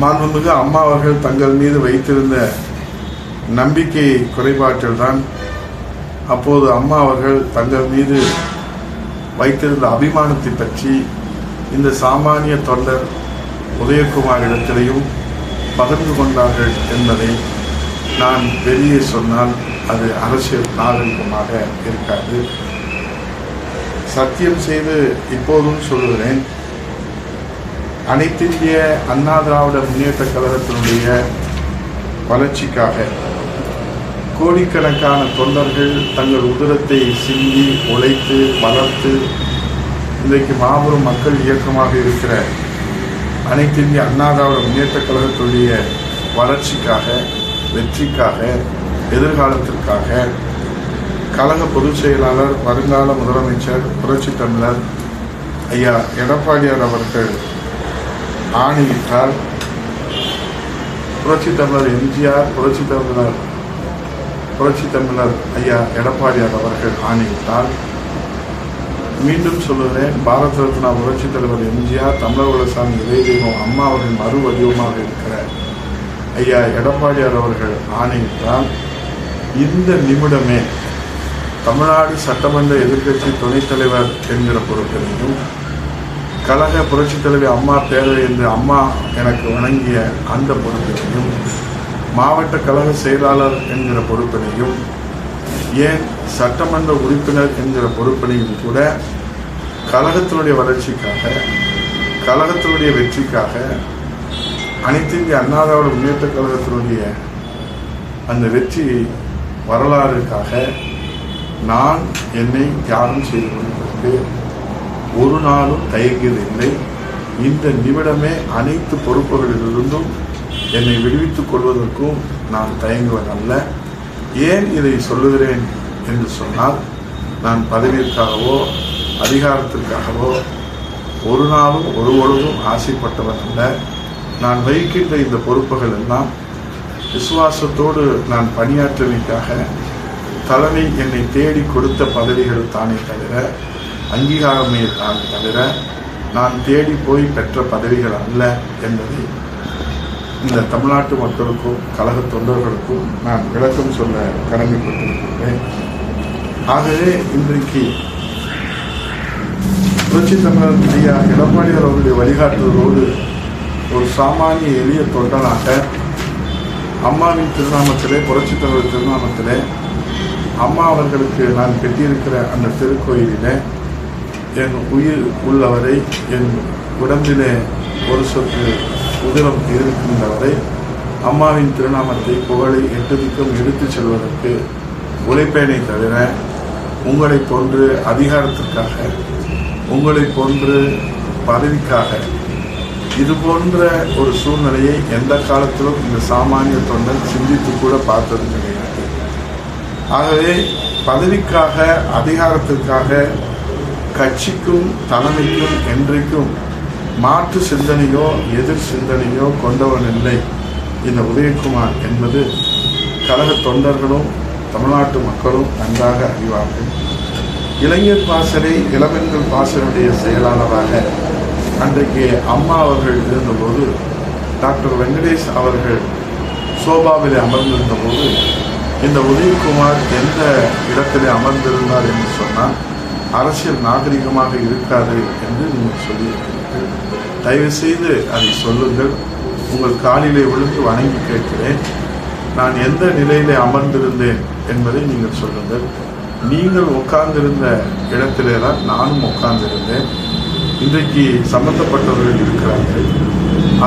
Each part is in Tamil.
மாண்புமிகு அம்மா அவர்கள் தங்கள் மீது வைத்திருந்த நம்பிக்கை குறைபாட்டில் தான் அப்போது அம்மா அவர்கள் தங்கள் மீது வைத்திருந்த அபிமானத்தை பற்றி இந்த சாமானிய தொண்டர் உதயகுமார் இடத்திலையும் பகிர்ந்து கொண்டார்கள் என்பதை நான் வெளியே சொன்னால் அது அரசியல் நாகரிகமாக இருக்காது. சத்தியம் செய்து இப்போதும் சொல்லுகிறேன். அனைத்திந்திய அண்ணா திராவிட முன்னேற்ற கழகத்தினுடைய வளர்ச்சிக்காக கோடிக்கணக்கான தொண்டர்கள் தங்கள் உதிரத்தை சிந்தி உழைத்து வளர்த்து இன்றைக்கு மாபெரும் மக்கள் இயக்கமாக இருக்கிற அனைத்திந்திய அண்ணா திராவிட முன்னேற்ற கழகத்துடைய வளர்ச்சிக்காக வெற்றிக்காக எதிர்காலத்திற்காக கழக பொதுச் செயலாளர் வருங்கால முதலமைச்சர் புரட்சி தமிழர் ஐயா எடப்பாடியார் அவர்கள் ஆணையிட்டால் புரட்சி தமிழர் எம்ஜிஆர் புரட்சி தமிழர் புரட்சி தமிழர் ஐயா எடப்பாடியார் அவர்கள் ஆணையிட்டால் மீண்டும் சொல்லுகிறேன் பாரத ரத்னா புரட்சி தலைவர் எம்ஜிஆர் தமிழர் வளசாமி இதய தெய்வம் அம்மா அவர்கள் மறு வடிவமாக இருக்கிற ஐயா எடப்பாடியார் அவர்கள் ஆணையிட்டால் இந்த நிமிடமே தமிழ்நாடு சட்டமன்ற எதிர்க்கட்சி துணைத் தலைவர் என்கிற பொறுப்பினையும் கழக புரட்சித் தலைவி அம்மா பேரவை என்று அம்மா எனக்கு வழங்கிய அந்த பொறுப்பினையும் மாவட்ட கழக செயலாளர் என்கிற பொறுப்பினையும் ஏன் சட்டமன்ற உறுப்பினர் என்கிற பொறுப்பினையும் கூட கழகத்தினுடைய வளர்ச்சிக்காக கழகத்தினுடைய வெற்றிக்காக அனைத்து இந்திய அண்ணா முன்னேற்ற கழகத்தினுடைய அந்த வெற்றி வரலாறுக்காக நான் என்னை தியாகம் செய்து கொண்டிருக்கிறேன். ஒரு நாளும் தயங்கியதில்லை. இந்த நிமிடமே அனைத்து பொறுப்புகளிலிருந்தும் என்னை விடுவித்துக் கொள்வதற்கும் நான் தயங்குவதல்ல. ஏன் இதை சொல்லுகிறேன் என்று சொன்னால் நான் பதவியிற்காகவோ அதிகாரத்திற்காகவோ ஒரு நாளும் ஒரு பொழுதும் ஆசைப்பட்டவன் அல்ல நான் வகிக்கின்ற இந்த பொறுப்புகள் எல்லாம் விசுவாசத்தோடு நான் பணியாற்றுவதற்காக தலைமை என்னை தேடி கொடுத்த பதவிகள் தானே தவிர அங்கீகாரமே தான் தவிர நான் தேடி போய் பெற்ற பதவிகள் அல்ல என்பதை இந்த தமிழ்நாட்டு மக்களுக்கும் கழக தொண்டர்களுக்கும் நான் விளக்கம் சொல்ல கடமைப்பட்டிருக்கின்றேன். ஆகவே இன்றைக்கு புரட்சி தமிழர் ஐயா எடப்பாடியார் அவருடைய வழிகாட்டுதலோடு ஒரு சாமானிய எளிய தொண்டனாக அம்மாவின் திருநாமத்திலே புரட்சி தலைவர் திருநாமத்திலே அம்மா அவர்களுக்கு நான் கட்டியிருக்கிற அந்த திருக்கோயிலிலே என் உயிர் உள்ளவரை என் உடம்பிலே ஒரு சொட்டு உதிரம் இருக்கின்றவரை அம்மாவின் திருநாமத்தை புகழை எட்டுதிக்கும் எடுத்து எடுத்துச் செல்வதற்கு உழைப்பேனை தவிர உங்களை போன்று அதிகாரத்திற்காக உங்களை போன்று பதவிக்காக இது போன்ற ஒரு சூழ்நிலையை எந்த காலத்திலும் இந்த சாமானிய தொண்டன் சிந்தித்து கூட பார்த்தது கிடையாது ஆகவே பதவிக்காக அதிகாரத்திற்காக கட்சிக்கும் தலைமைக்கும் என்றைக்கும் மாற்று சிந்தனையோ எதிர் சிந்தனையோ கொண்டவன் இல்லை இந்த உதயகுமார் என்பது கழக தொண்டர்களும் தமிழ்நாட்டு மக்களும் நன்றாக அறிவார்கள். இளைஞர் பாசறை இளவெண்கள் பாசனுடைய செயலாளராக அன்றைக்கு அம்மா அவர்கள் இருந்தபோது டாக்டர் வெங்கடேஷ் அவர்கள் சோபாவில் அமர்ந்திருந்த போது இந்த உதயகுமார் எந்த இடத்திலே அமர்ந்திருந்தார் என்று சொன்னால் அரசியல் நாகரிகமாக இருக்காது என்று நீங்கள் சொல்லியிருக்கிறீர்கள். தயவு செய்து அதை சொல்லுங்கள். உங்கள் காலிலே விழுந்து வணங்கி கேட்கிறேன். நான் எந்த நிலையிலே அமர்ந்திருந்தேன் என்பதை நீங்கள் சொல்லுங்கள். நீங்கள் உட்கார்ந்திருந்த இடத்திலே தான் நானும் உட்கார்ந்திருந்தேன். இன்றைக்கு சம்பந்தப்பட்டவர்கள் இருக்கிறார்கள்.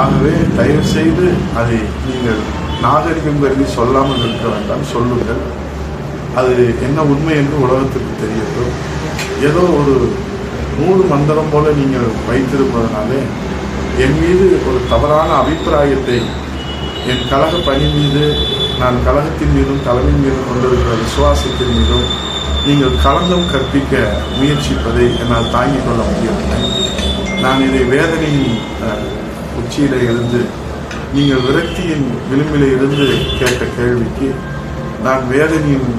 ஆகவே தயவு செய்து அதை நீங்கள் நாகரிகம் கருதி சொல்லாமல் இருக்க வேண்டாம். சொல்லுங்கள். அது என்ன உண்மை என்று உலகத்துக்கு தெரியட்டும். ஏதோ ஒரு நூறு மந்திரம் போல நீங்கள் வைத்திருப்பதனாலே என் மீது ஒரு தவறான அபிப்பிராயத்தை என் கழக பணி மீது நான் கழகத்தின் மீதும் தலைமை மீதும் கொண்டிருக்கிற விசுவாசத்தின் மீதும் நீங்கள் கலந்தும் கற்பிக்க முயற்சிப்பதை என்னால் தாங்கிக் கொள்ள முடியவில்லை. நான் இதை வேதனையின் உச்சியில் இருந்து நீங்கள் விரக்தியின் விளிம்பிலே இருந்து கேட்ட கேள்விக்கு நான் வேதனையின்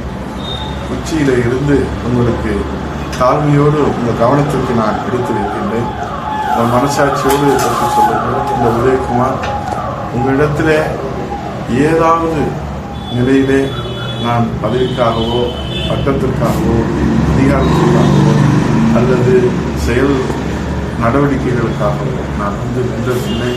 உச்சியில் இருந்து உங்களுக்கு தாழ்மையோடு உங்கள் கவனத்திற்கு நான் எடுத்து வைக்கின்றேன் உங்கள் மனசாட்சியோடு பற்றி சொல்லுங்கள். இந்த உதயகுமார் உங்களிடத்தில் ஏதாவது நிலையிலே நான் பதவிக்காகவோ பட்டத்திற்காகவோ அதிகாரத்திற்காகவோ அல்லது செயல் நடவடிக்கைகளுக்காகவோ நான் வந்து நின்றதில்லை